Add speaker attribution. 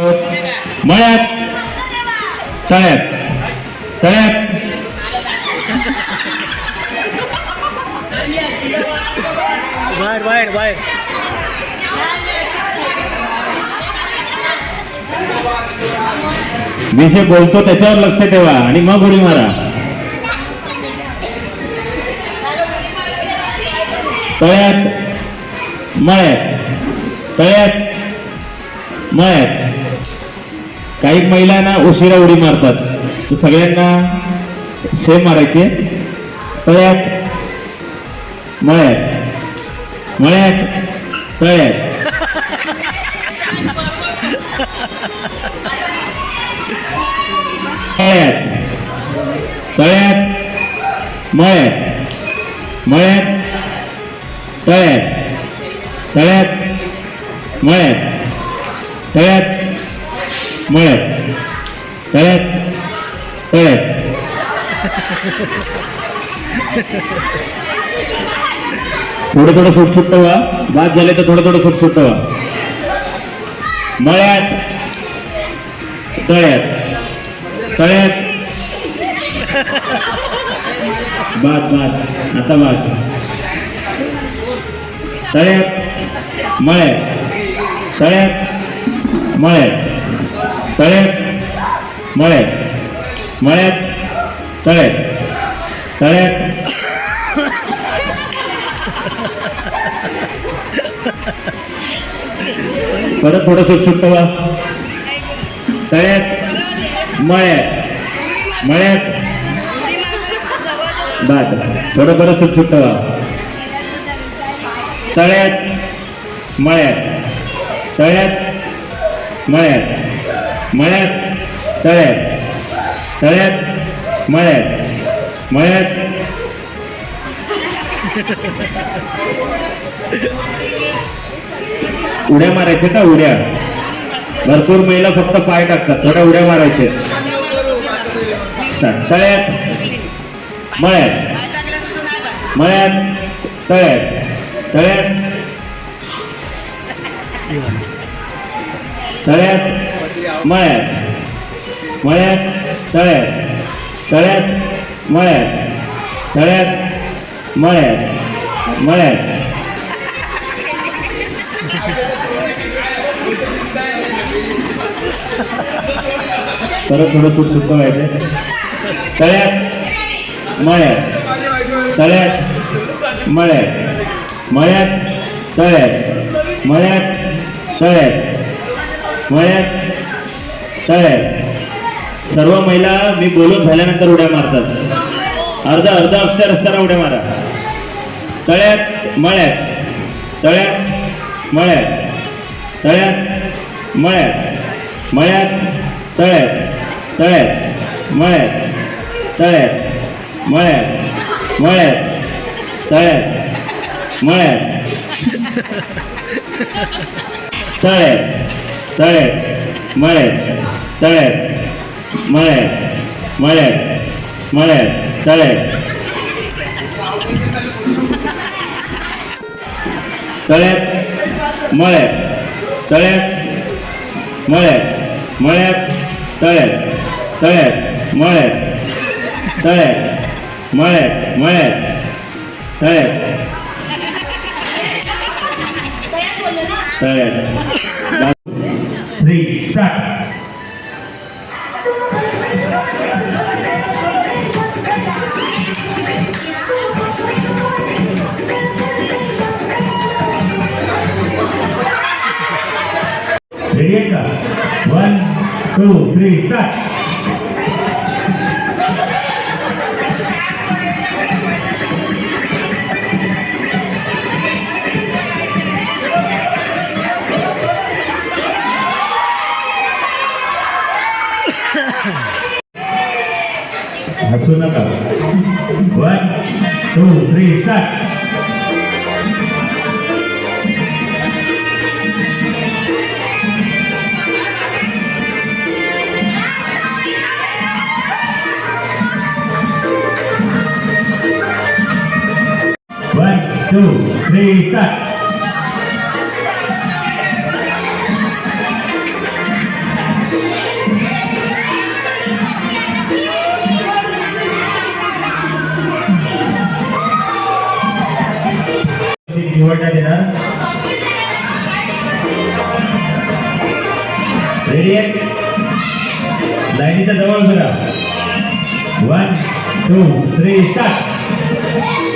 Speaker 1: मळ्यात. तळ्यात. तळ्यात.
Speaker 2: बाहेर बाहेर बाहेर.
Speaker 1: मी जे बोलतो त्याच्यावर लक्ष ठेवा आणि मग उडी मारा. तळ्यात. मळ्यात. तळ्यात. मळ्यात. काही महिलांना उशिरा उडी मारतात. सगळ्यांना सेम मारायचे. तळ्यात. मळ्यात. मळ्यात. तळ्यात. तळ्यात तळ्यात. मळ्यात. मळ्यात. तळ्यात. तळ्यात. मळ्यात. तळ्यात. मळ्यात तळ्यात तळ्यात थोडं थोडं सुटसुट्ट व्हा बाद झाले तर थोडं थोडं सुटसुट्ट व्हा मळ्यात. तळ्यात. तळ्यात. बाद बाद. आता बाद. तळ्यात. मळ्यात. तळ्यात. मळ्यात. तळ्यात मळ्यात मळ्यात तळ्यात तळ्यात परत थोडं सुटसुट्ट व्हा तळ्यात मळ्यात मळ्यात बाद थोडं परत सुटसुट्ट व्हा तळ्यात मळ्यात तळ्यात मळ्यात मळ्यात तळ्यात तळ्यात मळ्यात मळ्यात. उड्या मारायचे का उड्या? भरपूर महिला फक्त पाय टाकतात थोड्या उड्या मारायचे. तळ्यात मळ्यात मळ्यात तळ्यात तळ्यात तळ्यात मळ्यात. मळ्यात तळ्यात. तळ्यात मळ्यात. तळ्यात मळ्यात. मळ्यात. परत थोडं खूप सुद्धा व्हायचं तळ्यात मळ्यात. तळ्यात मळ्यात. मळ्यात तळ्यात. मळ्यात तळ्यात. मळ्यात काय सर्व महिला मी बोलून झाल्यानंतर उड्या मारतात. अर्धा अर्धा अक्षर असताना उड्या मारा. तळ्यात मळ्यात. तळ्यात मळ्यात. तळ्यात मळ्यात. मळ्यात तळ्यात. तळ्यात मळ्यात. तळ्यात मळ्यात. मळ्यात. तळ्यात मळ्यात. तळ्यात. तळ्यात. मळ्यात तळ्यात मळ्यात मळ्यात मळ्यात तळ्यात तळ्यात मळ्यात तळ्यात मळ्यात मळ्यात तळ्यात तळ्यात मळ्यात तळ्यात मळ्यात मळ्यात तळ्यात तळ्यात Start. One, two, three, start. Masuk nakal. One, two, three, start. निवडण्यात येणार रेडी आहे लाईनीच्या जवळ बघा वन टू थ्री स्टार्ट